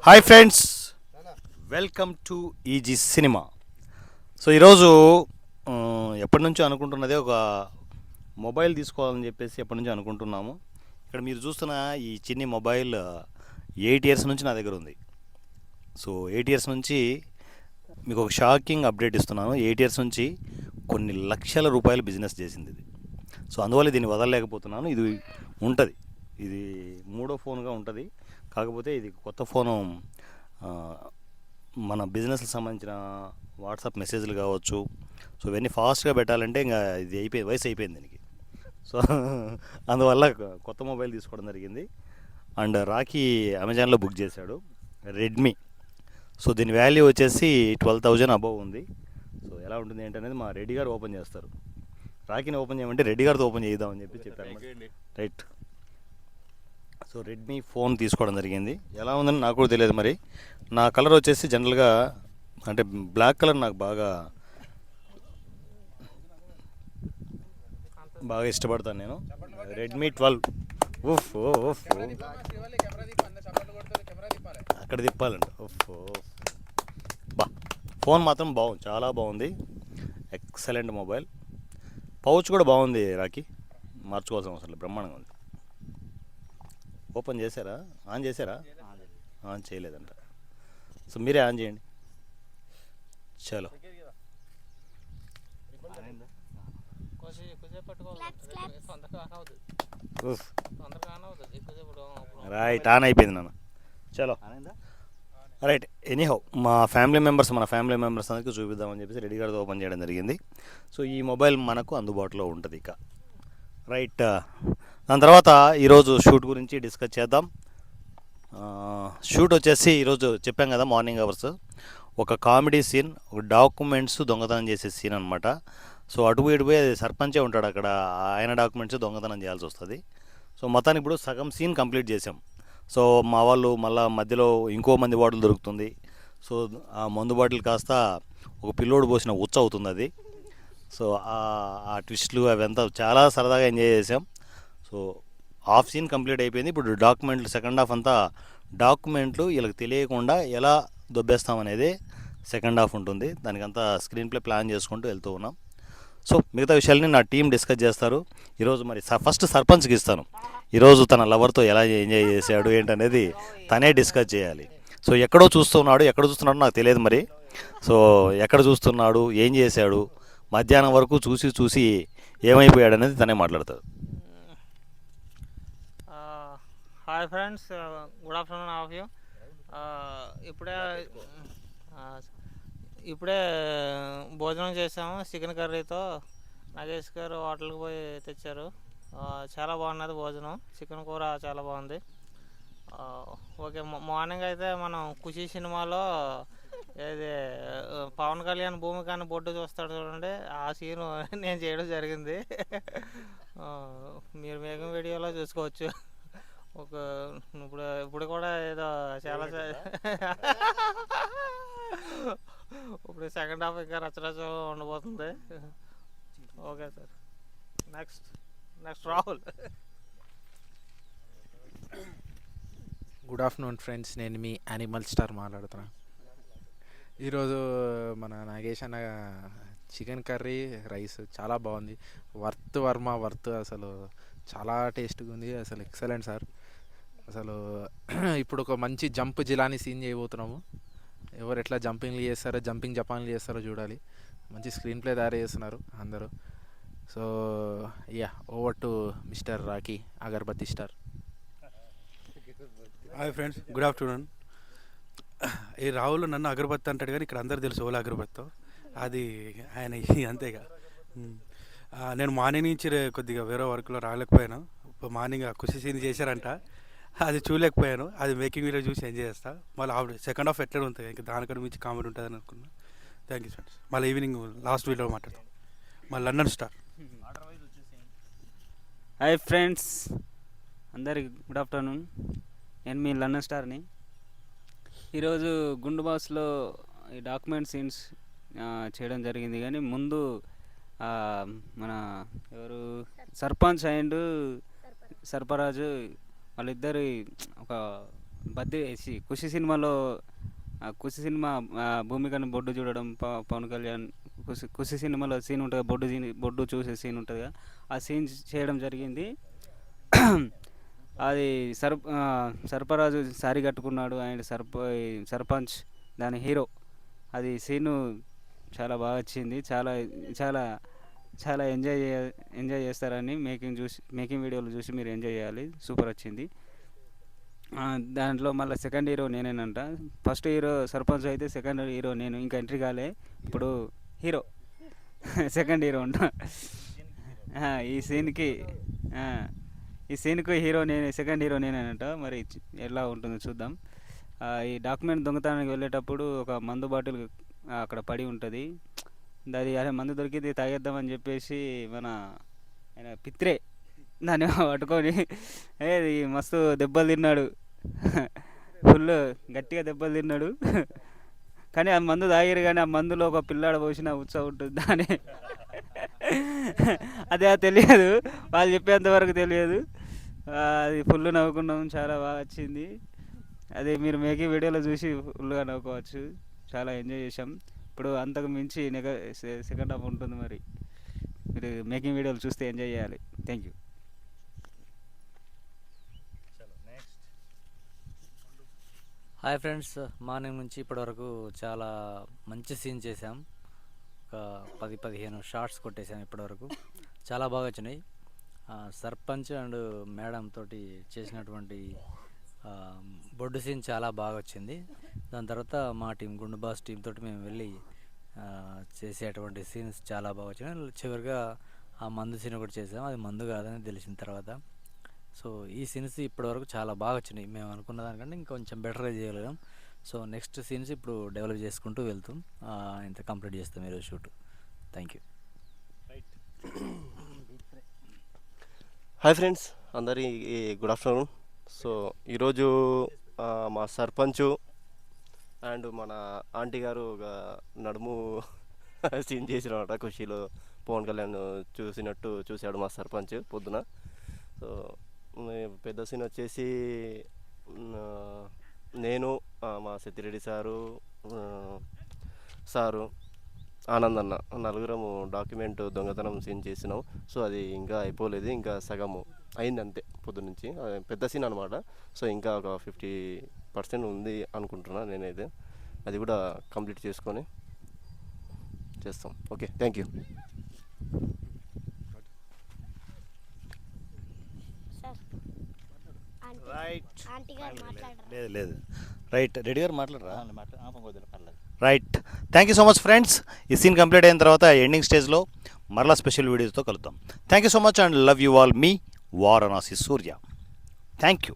Hi friends. Welcome to easy cinema. So ఈరోజు ఎప్పటి నుంచో అనుకుంటున్నదే ఒక మొబైల్ తీసుకోవాలని చెప్పేసి ఎప్పటి నుంచో అనుకుంటున్నాము. ఇక్కడ మీరు చూస్తున్న ఈ చిన్ని మొబైల్ ఎయిట్ ఇయర్స్ నుంచి నా దగ్గర ఉంది. సో ఎయిట్ ఇయర్స్ నుంచి మీకు ఒక షాకింగ్ అప్డేట్ ఇస్తున్నాను. ఎయిట్ ఇయర్స్ నుంచి కొన్ని లక్షల రూపాయలు బిజినెస్ చేసింది ఇది. సో అందువల్ల దీన్ని వదలలేకపోతున్నాను. ఇది ఉంటుంది. ఇది మూడో ఫోన్గా ఉంటుంది. కాకపోతే ఇది కొత్త ఫోను మన బిజినెస్కి సంబంధించిన వాట్సాప్ మెసేజ్లు కావచ్చు. సో ఇవన్నీ ఫాస్ట్గా పెట్టాలంటే ఇంకా ఇది అయిపోయింది వయసు అయిపోయింది దీనికి. సో అందువల్ల కొత్త మొబైల్ తీసుకోవడం జరిగింది. అండ్ రాకీ అమెజాన్లో బుక్ చేశాడు. రెడ్మీ సో దీని వాల్యూ వచ్చేసి ట్వెల్వ్ థౌజండ్ అబవ్ ఉంది. సో ఎలా ఉంటుంది ఏంటనేది మా రెడ్డి గారు ఓపెన్ చేస్తారు. రాకీని ఓపెన్ చేయమంటే రెడ్డి గారితో ఓపెన్ చేద్దామని చెప్పి చెప్పారు. రైట్. సో రెడ్మీ ఫోన్ తీసుకోవడం జరిగింది. ఎలా ఉందని నాకు కూడా తెలియదు మరి. నా కలర్ వచ్చేసి జనరల్గా అంటే బ్లాక్ కలర్ నాకు బాగా బాగా ఇష్టపడతాను నేను. రెడ్మీ ట్వెల్వ్ ఉఫ్ ఓ ఉఫ్ అక్కడ తిప్పాలండి ఉఫ్ బా ఫోన్ మాత్రం బాగుంది చాలా బాగుంది. ఎక్సలెంట్ మొబైల్ పౌచ్ కూడా బాగుంది రాకి మార్చుకోవాల్సిన అవసరం లేదు బ్రహ్మాండంగా ఉంది. ఓపెన్ చేశారా? ఆన్ చేశారా? ఆన్ చేయలేదంట. సో మీరే ఆన్ చేయండి. చలో. రైట్ ఆన్ అయిపోయింది నాన్న. చలో. రైట్ ఎనీహౌ మా ఫ్యామిలీ మెంబర్స్ మన ఫ్యామిలీ మెంబర్స్ అందరికీ చూపిద్దామని చెప్పేసి రెడీ గారితో ఓపెన్ చేయడం జరిగింది. సో ఈ మొబైల్ మనకు అందుబాటులో ఉంటుంది ఇక. రైట్ దాని తర్వాత ఈరోజు షూట్ గురించి డిస్కస్ చేద్దాం. షూట్ వచ్చేసి ఈరోజు చెప్పాం కదా మార్నింగ్ అవర్స్. ఒక కామెడీ సీన్ ఒక డాక్యుమెంట్స్ దొంగతనం చేసే సీన్ అనమాట సో అటు ఇటు పోయి సర్పంచే ఉంటాడు అక్కడ. ఆయన డాక్యుమెంట్స్ దొంగతనం చేయాల్సి వస్తుంది. సో మొత్తానికి ఇప్పుడు సగం సీన్ కంప్లీట్ చేసాం సో మా వాళ్ళు మళ్ళీ మధ్యలో ఇంకో మంది బాటిల్ దొరుకుతుంది. సో ఆ మందు బాటిల్ కాస్త ఒక పిల్లోడు పోసిన ఉచ్చ అవుతుంది అది. సో ఆ ట్విస్ట్లు అవంతా చాలా సరదాగా ఎంజాయ్ చేసాం సో హాఫ్ సీన్ కంప్లీట్ అయిపోయింది. ఇప్పుడు డాక్యుమెంట్లు సెకండ్ హాఫ్ అంతా డాక్యుమెంట్లు వీళ్ళకి తెలియకుండా ఎలా దొబ్బేస్తామనేది సెకండ్ హాఫ్ ఉంటుంది. దానికంతా స్క్రీన్ ప్లే ప్లాన్ చేసుకుంటూ వెళ్తూ ఉన్నాం. సో మిగతా విషయాలని నా టీం డిస్కస్ చేస్తారు. ఈరోజు మరి స- ఫస్ట్ సర్పంచ్కి ఇస్తాను. ఈరోజు తన లవర్తో ఎలా ఎంజాయ్ చేశాడు ఏంటనేది తనే డిస్కస్ చేయాలి. సో ఎక్కడో చూస్తున్నాడు ఎక్కడ చూస్తున్నాడో నాకు తెలియదు మరి. సో ఎక్కడ చూస్తున్నాడు ఏం చేశాడు మధ్యాహ్నం వరకు చూసి చూసి ఏమైపోయాడు అనేది తనే మాట్లాడతాడు. Hi friends good afternoon of you ఇప్పుడే ఇప్పుడే uh, భోజనం చేసాము చికెన్ కర్రీతో. నాగేష్ గారు హోటల్కి పోయి తెచ్చారు. చాలా బాగున్నది భోజనం. చికెన్ కూర చాలా బాగుంది. ఓకే మార్నింగ్ అయితే మనం ఖుషి సినిమాలో ఇది పవన్ కళ్యాణ్ భూమికాని బొడ్డు చూస్తాడు చూడండి ఆ సీను నేను చేయడం జరిగింది. మీరు మేఘం వీడియోలో చూసుకోవచ్చు. ఒక ఇప్పుడు ఇప్పుడు కూడా ఏదో చాలా ఇప్పుడు సెకండ్ హాఫ్ ఇంకా రచరచ ఉండబోతుంది. Okay sir. Next next Rahul. Good afternoon friends నేను మీ యానిమల్ స్టార్ మాట్లాడుతున్నా. ఈరోజు మన నాగేష్ అన్న చికెన్ కర్రీ రైస్ చాలా బాగుంది. వర్త్ వర్మ వర్త్ అసలు చాలా టేస్ట్గా ఉంది. అసలు ఎక్సలెంట్ సార్ అసలు ఇప్పుడు ఒక మంచి జంప్ జిలాని సీన్ చేయబోతున్నాము. ఎవరు ఎట్లా జంపింగ్లు చేస్తారో జంపింగ్ జపాన్లు చేస్తారో చూడాలి. మంచి స్క్రీన్ ప్లే తయారు చేస్తున్నారు అందరూ. So ya over to mister Rocky Agarbatti star. Hi friends good afternoon. ఈ రాహుల్ నన్ను అగరబత్తి అంటాడు కానీ ఇక్కడ అందరు తెలుసు ఓలా అగరబత్తో అది ఆయన అంతేగా. నేను మార్నింగ్ నుంచి కొద్దిగా వేరే వర్క్లో రాలేకపోయాను. మార్నింగ్ కృషి సీన్ చేశారంట. అది చూడలేకపోయాను. అది మేకింగ్ వీడియో చూసి ఎంజాయ్ చేస్తా. మళ్ళీ ఆవిడ సెకండ్ హాఫ్ ఎట్లా ఉంటుంది ఇంకా దానికంటే మించి కామెడీ ఉంటుందని అనుకున్నా. థ్యాంక్ యూ ఫ్రెండ్స్ మళ్ళీ ఈవినింగ్ లాస్ట్ వీడియో మాట్లాడతాం. మళ్ళీ లండన్ స్టార్ హాయ్ ఫ్రెండ్స్ అందరికి గుడ్ ఆఫ్టర్నూన్ నేను మీ లండన్ స్టార్ని ఈరోజు గుండు బాస్లో ఈ డాక్యుమెంట్ సీన్స్ చేయడం జరిగింది. కానీ ముందు ఆ, మన ఎవరు? సర్పంచ్ అండ్ సర్పరాజు వాళ్ళిద్దరి ఒక బర్త్డే సి- ఖుషి సినిమాలో ఖుషి సినిమా భూమికని భూమికను బొడ్డు చూడడం ప- పవన్ కళ్యాణ్ ఖుషి ఖుషి సినిమాలో సీన్ ఉంటుంది బొడ్డు సీన్ బొడ్డు చూసే సీన్ ఉంటుంది ఆ సీన్ చేయడం జరిగింది. అది సర్ సర్పరాజు సారీ కట్టుకున్నాడు అండ్ సర్ప సర్పంచ్ దాని హీరో. అది సీను చాలా బాగా వచ్చింది చాలా చాలా చాలా ఎంజాయ్ చేయ ఎంజాయ్ చేస్తారని మేకింగ్ చూసి మేకింగ్ వీడియోలు చూసి మీరు ఎంజాయ్ చేయాలి. సూపర్ వచ్చింది. దాంట్లో మళ్ళీ సెకండ్ హీరో నేనేనంట. ఫస్ట్ హీరో సర్పంచ్ అయితే సెకండ్ హీరో నేను ఇంకా ఎంట్రీ కాలే. ఇప్పుడు హీరో. సెకండ్ హీరో ఉంటా. ఈ సీన్కి ఈ సీన్కి హీరో నేను సెకండ్ హీరో నేనేనంట. మరి ఎలా ఉంటుందో చూద్దాం. ఈ డాక్యుమెంట్ దొంగతనానికి వెళ్ళేటప్పుడు ఒక మందు బాటిల్ అక్కడ పడి ఉంటుంది. అది అదే మందు దొరికింది తాగేద్దామని చెప్పేసి మన ఆయన పిత్రే దాన్ని పట్టుకొని ఏ మస్తు దెబ్బలు తిన్నాడు. ఫుల్ గట్టిగా దెబ్బలు తిన్నాడు. కానీ ఆ మందు తాగారు కానీ ఆ మందులో ఒక పిల్లాడు పోసిన ఉత్సవం ఉంటుంది దాని. అదే తెలియదు. వాళ్ళు చెప్పేంత వరకు తెలియదు. అది ఫుల్ నవ్వుకున్నాం చాలా బాగా వచ్చింది. అదే మీరు మేకింగ్ వీడియోలో చూసి ఫుల్గా నవ్వుకోవచ్చు. చాలా ఎంజాయ్ చేసాం ఇప్పుడు అంతకు మించి నెగ సెకండ్ హాఫ్ ఉంటుంది మరి. మీరు మేకింగ్ వీడియోలు చూస్తే ఎంజాయ్ చేయాలి. Thank you hi friends morning నుంచి ఇప్పటివరకు చాలా మంచి సీన్ చేసాం ఒక పది పదిహేను షార్ట్స్ కొట్టేసాం ఇప్పటివరకు. చాలా బాగా వచ్చినాయి. సర్పంచ్ అండ్ మేడం తోటి చేసినటువంటి బొడ్డు సీన్ చాలా బాగా వచ్చింది. దాని తర్వాత మా టీం గుండు బాస్ టీం తోటి మేము వెళ్ళి చేసేటువంటి సీన్స్ చాలా బాగా వచ్చినాయి. చివరిగా ఆ మందు సీన్ ఒకటి చేసాం అది మందు కాదని తెలిసిన తర్వాత. సో ఈ సీన్స్ ఇప్పటివరకు చాలా బాగా వచ్చినాయి. మేము అనుకున్న దానికంటే ఇంకొంచెం బెటర్గా చేయగలిగాం. సో నెక్స్ట్ సీన్స్ ఇప్పుడు డెవలప్ చేసుకుంటూ వెళ్తాం. ఇంత కంప్లీట్ చేస్తాం ఈరోజు shoot. Thank you. Hi friends అందరి గుడ్ ఆఫ్టర్నూన్. సో ఈరోజు మా సర్పంచు అండ్ మన ఆంటీ గారు ఒక నడుము సీన్ చేసినమాట ఖుషీలో. పవన్ కళ్యాణ్ చూసినట్టు చూశాడు మా సర్పంచ్ పొద్దున. సో పెద్ద సీన్ వచ్చేసి నేను మా సత్యరెడ్డి సారు సారు ఆనంద్ అన్న నలుగురము డాక్యుమెంట్ దొంగతనం సీన్ చేసినాం. సో అది ఇంకా అయిపోలేదు ఇంకా సగము. అయింది అంతే పొద్దు నుంచి పెద్ద సీన్ అనమాట సో ఇంకా ఒక ఫిఫ్టీ పర్సెంట్ ఉంది అనుకుంటున్నా నేనైతే. అది కూడా కంప్లీట్ చేసుకొని చేస్తాం. Okay thank you. Sir aunty right aunty గారు మాట్లాడరా? లేదు లేదు. రైట్ రెడీ గారు మాట్లాడరా? Right thank you so much friends ఈ సీన్ కంప్లీట్ అయిన తర్వాత ఎండింగ్ స్టేజ్లో మరలా స్పెషల్ వీడియోస్తో కలుద్దాం. Thank you so much and love you all me Varanasi Surya. Thank you